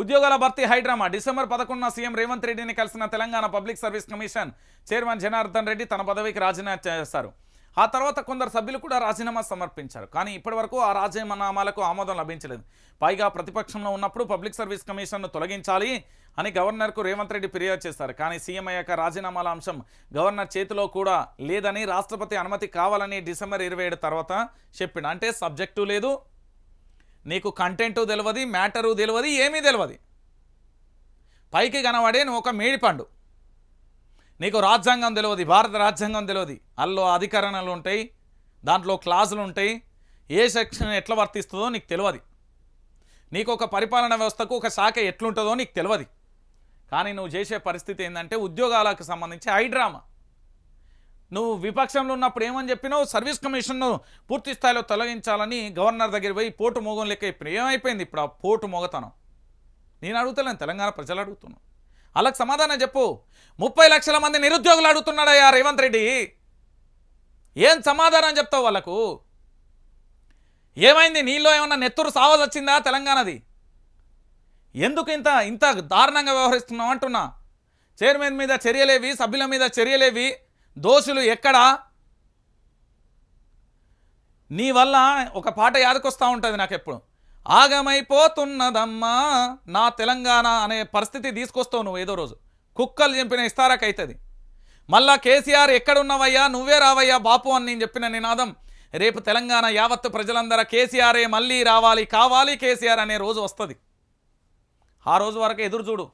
ఉద్యోగాల భర్తీ high drama December పదకొండున సీఎం రేవంత్ రెడ్డిని కలిసిన Telangana public service commission chairman Janardhan Reddy తన పదవికి రాజీనామా చేశారు. ఆ తర్వాత కొందరు సభ్యులు కూడా రాజీనామా సమర్పించారు. కానీ ఇప్పటివరకు ఆ రాజీనామాలకు ఆమోదం లభించలేదు. పైగా ప్రతిపక్షంలో ఉన్నప్పుడు పబ్లిక్ సర్వీస్ కమిషన్ను తొలగించాలి అని గవర్నర్కు రేవంత్ రెడ్డి ఫిర్యాదు చేశారు. కానీ సీఎం అయ్యాక రాజీనామాల అంశం గవర్నర్ చేతిలో కూడా లేదని రాష్ట్రపతి అనుమతి కావాలని డిసెంబర్ ఇరవై తర్వాత చెప్పిండు. అంటే సబ్జెక్టు లేదు నీకు కంటెంటు తెలియదు మ్యాటరు తెలియదు ఏమీ తెలియదు పైకి కనబడే నువ్వు ఒక మేడిపండు. నీకు రాజ్యాంగం తెలియదు భారత రాజ్యాంగం తెలియదు అల్లో అధికరణలు ఉంటాయి దాంట్లో క్లాజులు ఉంటాయి. ఏ సెక్షన్ ఎట్లా వర్తిస్తుందో నీకు తెలియదు నీకు ఒక పరిపాలన వ్యవస్థకు ఒక శాఖ ఎట్లుంటుందో నీకు తెలియదు కానీ నువ్వు చేసే పరిస్థితి ఏంటంటే ఉద్యోగాలకు సంబంధించి హైడ్రామా నువ్వు విపక్షంలో ఉన్నప్పుడు ఏమని చెప్పినావు? సర్వీస్ కమిషన్ను పూర్తి స్థాయిలో తొలగించాలని గవర్నర్ దగ్గర పోయి పోటు మోగం లెక్క ఇప్పుడు ఏమైపోయింది ఇప్పుడు ఆ పోటు మోగతనం? నేను అడుగుతలేను తెలంగాణ ప్రజలు అడుగుతున్నాను వాళ్ళకి సమాధానం చెప్పు. ముప్పై లక్షల మంది నిరుద్యోగులు అడుగుతున్నాడయ్యా రేవంత్ రెడ్డి. ఏం సమాధానం చెప్తావు వాళ్ళకు? ఏమైంది? నీలో ఏమన్నా నెత్తురు సావజ్ వచ్చిందా తెలంగాణది? ఎందుకు ఇంత ఇంత దారుణంగా వ్యవహరిస్తున్నావు అంటున్నా? చైర్మన్ మీద చర్యలేవి సభ్యుల మీద చర్యలేవి? దోషులు ఎక్కడా? నీ వల్ల ఒక పాట యాదకొస్తూ ఉంటుంది నాకు ఎప్పుడు ఆగమైపోతున్నదమ్మా నా తెలంగాణ అనే పరిస్థితి తీసుకొస్తావు నువ్వు ఏదో రోజు. కుక్కలు చంపిన ఇస్తారాకైతుంది. మళ్ళా కేసీఆర్ ఎక్కడున్నవయ్యా? నువ్వే రావయ్యా బాపు అని నేను చెప్పిన నినాదం. రేపు తెలంగాణ యావత్తు ప్రజలందరూ కేసీఆరే మళ్ళీ రావాలి కావాలి కేసీఆర్ అనే రోజు వస్తుంది. ఆ రోజు వరకు ఎదురు చూడు.